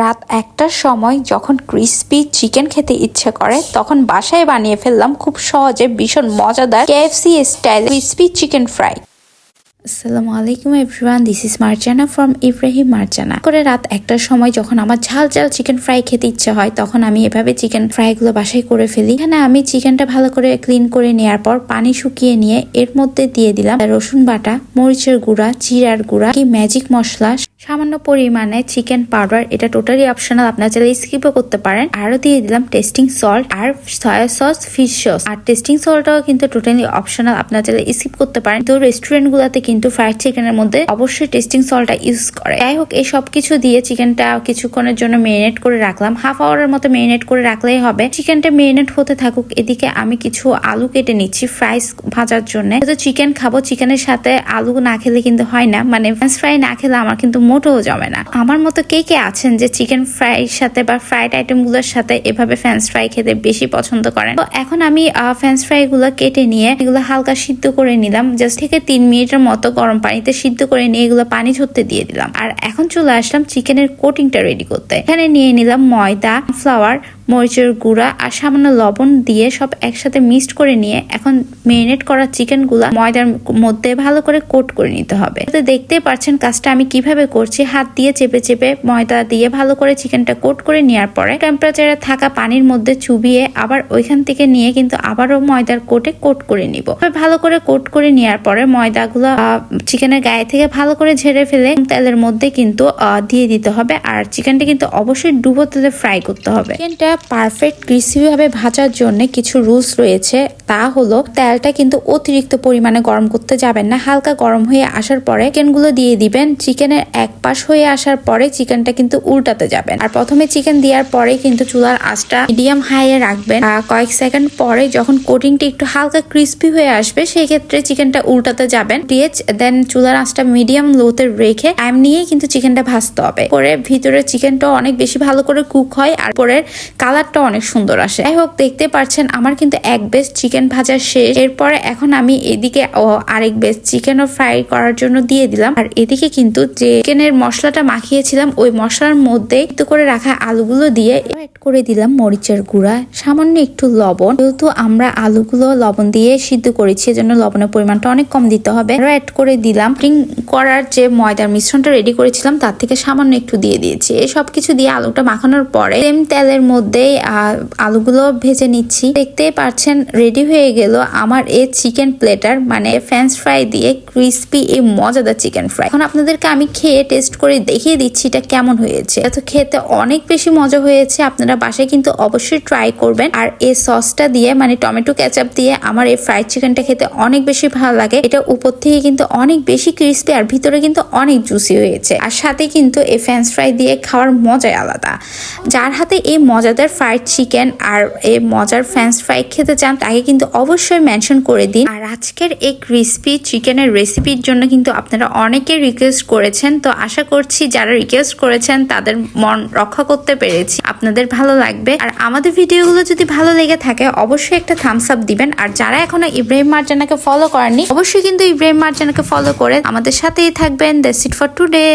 রাত একটার সময় যখন ক্রিস্পি চিকেন খেতে ইচ্ছে করে, তখন বাসায় বানিয়ে ফেললাম খুব সহজে ভীষণ মজাদার KFC style crispy chicken fry আসসালামু আলাইকুম everyone this is Marjana from Ibrahim Marjana করে রাত একটার সময় যখন আমার ঝাল ঝাল চিকেন ফ্রাই খেতে ইচ্ছে হয়, তখন আমি এভাবে চিকেন ফ্রাইগুলো বাসায় করে ফেলি। এখানে আমি চিকেনটা ভালো করে ক্লিন করে নেওয়ার পর পানি শুকিয়ে নিয়ে এর মধ্যে দিয়ে দিলাম রসুন বাটা, মরিচের গুঁড়া, জিরার গুঁড়া, কি ম্যাজিক মশলা সামান্য পরিমাণে চিকেন পাউডার, এটা টোটালি অপশনাল আপনারা চাইলে স্কিপও করতে পারেন। আরও দিয়ে দিলাম টেস্টিং সল্ট আর সয়া সস ফিশ সস আর টেস্টিং সল্টটাও কিন্তু টোটালি অপশনাল আপনারা চাইলে স্কিপ করতে পারেন। তো রেস্টুরেন্ট গুলাতে কিন্তু ফ্রাইড চিকেনের মধ্যে অবশ্যই টেস্টিং সল্টটা ইউজ করে। যাই হোক, এই সব কিছু দিয়ে চিকেনটা কিছুক্ষণের জন্য মেরিনেট করে রাখলাম। হাফ আওয়ারের মতো মেরিনেট করে রাখলেই হবে। চিকেনটা মেরিনেট হতে থাকুক, এদিকে আমি কিছু আলু কেটে নিচ্ছি ফ্রাইস ভাজার জন্য। তো চিকেন খাব চিকেনের সাথে আলু না খেলে কিন্তু হয় না। মানে ফ্রাই না খেলে আমার কিন্তু মোটেও জমে না। আমার মতো কে কে আছেন যে চিকেন ফ্রাইয়ের সাথে বা ফ্রাইড আইটেমগুলোর সাথে এভাবে ফ্রেঞ্চ ফ্রাই খেতে বেশি পছন্দ করেন? তো এখন আমি ফ্রেঞ্চ ফ্রাই গুলো কেটে নিয়ে এগুলো হালকা সিদ্ধ করে নিলাম। জাস্ট থেকে তিন মিনিটের মতো গরম পানিতে সিদ্ধ করে নিয়ে এগুলো পানি ঝরতে দিয়ে দিলাম। আর এখন চলে আসলাম চিকেনের কোটিংটা রেডি করতে। এখানে নিয়ে নিলাম ময়দা ফ্লাওয়ার মরিচের গুঁড়া আর সামান্য লবণ দিয়ে সব একসাথে মিক্সড করে নিয়ে এখন মেরিনেট করা চিকেনগুলা ময়দার মধ্যে ভালো করে কোট করে নিতে হবে। তো দেখতে পাচ্ছেন কাজটা আমি কীভাবে করছি। হাত দিয়ে চেপে চেপে ময়দা দিয়ে ভালো করে চিকেনটা কোট করে নেওয়ার পরে টেম্পারেচারে থাকা পানির মধ্যে চুবিয়ে আবার ওইখান থেকে নিয়ে কিন্তু আবারও ময়দার কোটে কোট করে নিব। ভালো করে কোট করে নেওয়ার পরে ময়দাগুলো চিকেনের গায়ে থেকে ভালো করে ঝেড়ে ফেলে তেলের মধ্যে কিন্তু দিয়ে দিতে হবে। আর চিকেনটা কিন্তু অবশ্যই ডুবো তেলে ফ্রাই করতে হবে। চিকেনটা পারফেক্ট ক্রিসপি ভাবে ভাজার জন্য কিছু রুলস রয়েছে। তা হলো, তেলটা কিন্তু অতিরিক্ত পরিমাণে গরম করতে যাবেন না। হালকা গরম হয়ে আসার পরে চিকেনগুলো দিয়ে দিবেন। চিকেনের এক পাশ হয়ে আসার পরে চিকেনটা কিন্তু উল্টাতে যাবেন। আর প্রথমে চিকেন দেওয়ার পরে কিন্তু চুলার আঁচটা মিডিয়াম হাইয়ে রাখবেন। কয়েক সেকেন্ড পরে যখন কোটিংটা একটু হালকা ক্রিস্পি হয়ে আসবে সেই ক্ষেত্রে চিকেনটা উল্টাতে যাবেন। দিয়ে দেন চুলার আঁচটা মিডিয়াম লোতে রেখে টাইম নিয়েই কিন্তু চিকেনটা ভাজতে হবে। পরে ভিতরে চিকেনটা অনেক বেশি ভালো করে কুক হয়। আর পরের কালারটা অনেক সুন্দর আসে। যাই হোক, দেখতে পাচ্ছেন আমার কিন্তু এক বেস চিকেন ভাজা শেষ। এরপরে এখন আমি এদিকে আরেক বেস ও ফ্রাই করার জন্য দিয়ে দিলাম। আর এদিকে কিন্তু যে চিকেনের মশলাটা মাখিয়েছিলাম, ওই মশলার মধ্যে একটু করে রাখা আলুগুলো দিয়ে করে দিলাম মরিচের গুঁড়া সামান্য একটু লবণ। যেহেতু আমরা আলুগুলো লবণ দিয়ে সিদ্ধ করেছি এজন্য লবণের পরিমাণটা অনেক কম দিতে হবে। আরও অ্যাড করে দিলাম। করার যে ময়দার মিশ্রণটা রেডি করেছিলাম তার থেকে সামান্য একটু দিয়ে দিয়েছি। এই সব কিছু দিয়ে আলুটা মাখানোর পরে সেম তেলের মধ্যেই আহ, আলুগুলো ভেজে নিচ্ছি। দেখতেই পাচ্ছেন রেডি হয়ে গেল আমার এই চিকেন প্লেটার মানে ফ্রেঞ্চ ফ্রাই দিয়ে ক্রিস্পি এই মজাদার চিকেন ফ্রাই এখন আপনাদেরকে আমি খেয়ে টেস্ট করে দেখিয়ে দিচ্ছি এটা কেমন হয়েছে। এটা তো খেতে অনেক বেশি মজা হয়েছে আপনারা বাসায় কিন্তু অবশ্যই ট্রাই করবেন। আর এই সসটা দিয়ে মানে টমেটো ক্যাচাপ দিয়ে আমার এই ফ্রাইড চিকেনটা খেতে অনেক বেশি ভালো লাগে। এটা উপর থেকে কিন্তু অনেক বেশি ক্রিস্পি আর ভিতরে কিন্তু অনেক জুসি হয়েছে। আর সাথে কিন্তু এই ফ্রেঞ্চ ফ্রাই দিয়ে খাওয়ার মজাই আলাদা। যার হাতে এই মজাদার ফ্রাইড চিকেন আর এই মজার ফ্রেঞ্চ ফ্রাই খেতে চান, তাকে কিন্তু অবশ্যই মেনশন করে দিন। আর আজকের এই ক্রিস্পি চিকেনের রেসিপির জন্য কিন্তু আপনারা অনেকে রিকোয়েস্ট করেছেন। তো আশা করছি যারা রিকোয়েস্ট করেছেন, তাদের মন রক্ষা করতে পেরেছি। আপনাদের ভালো লাগবে। আর আমাদের ভিডিওগুলো যদি ভালো লেগে থাকে, অবশ্যই একটা থামস আপ দিবেন। আর যারা এখনও ইব্রাহিম মার্জানাকে ফলো করেননি, অবশ্যই কিন্তু ইব্রাহিম মার্জানাকে ফলো করে আমাদের সাথেই থাকবেন। That's it for today.